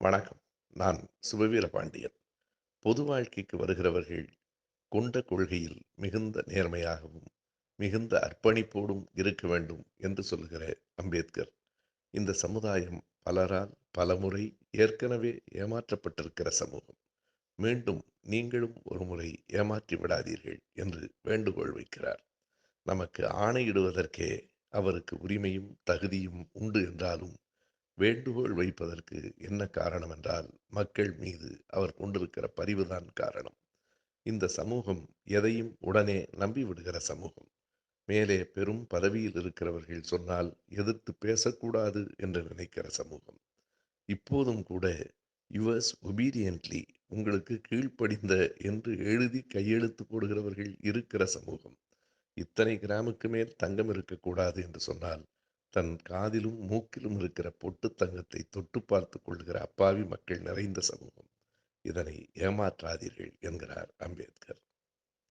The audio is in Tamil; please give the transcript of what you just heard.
வணக்கம். நான் சுபவீர பாண்டியன். பொது வாழ்க்கைக்கு வருகிறவர்கள் கொண்ட கொள்கையில் மிகுந்த நேர்மையாகவும் மிகுந்த அர்ப்பணிப்போடும் இருக்க வேண்டும் என்று சொல்லுகிற அம்பேத்கர். இந்த சமுதாயம் பலரால் பலமுறை ஏற்கனவே ஏமாற்றப்பட்டிருக்கிற சமூகம். மீண்டும் நீங்களும் ஒரு முறை ஏமாற்றி விடாதீர்கள் என்று வேண்டுகோள் வைக்கிறார். நமக்கு ஆணையிடுவதற்கே அவருக்கு உரிமையும் தகுதியும் உண்டு என்றாலும் வேண்டுகோள் வைப்பதற்கு என்ன காரணம் என்றால் மக்கள் மீது அவர் கொண்டிருக்கிற பரிவுதான் காரணம். இந்த சமூகம் எதையும் உடனே நம்பிவிடுகிற சமூகம். மேலே பெரும் பதவியில் இருக்கிறவர்கள் சொன்னால் எதிர்த்து பேசக்கூடாது என்று நினைக்கிற சமூகம். இப்போதும் கூட யுவர்ஸ் ஒபீடியன்ட்லி உங்களுக்கு கீழ்ப்படிந்த என்று எழுதி கையெழுத்து போடுகிறவர்கள் இருக்கிற சமூகம். இத்தனை கிராமுக்கு மேல் தங்கம் இருக்கக்கூடாது என்று சொன்னால் தன் காதிலும் மூக்கிலும் இருக்கிற பொட்டு தங்கத்தை தொட்டு பார்த்து கொள்கிற அப்பாவி மக்கள் நிறைந்த சமூகம். இதனை ஏமாற்றாதீர்கள் என்கிறார் அம்பேத்கர்.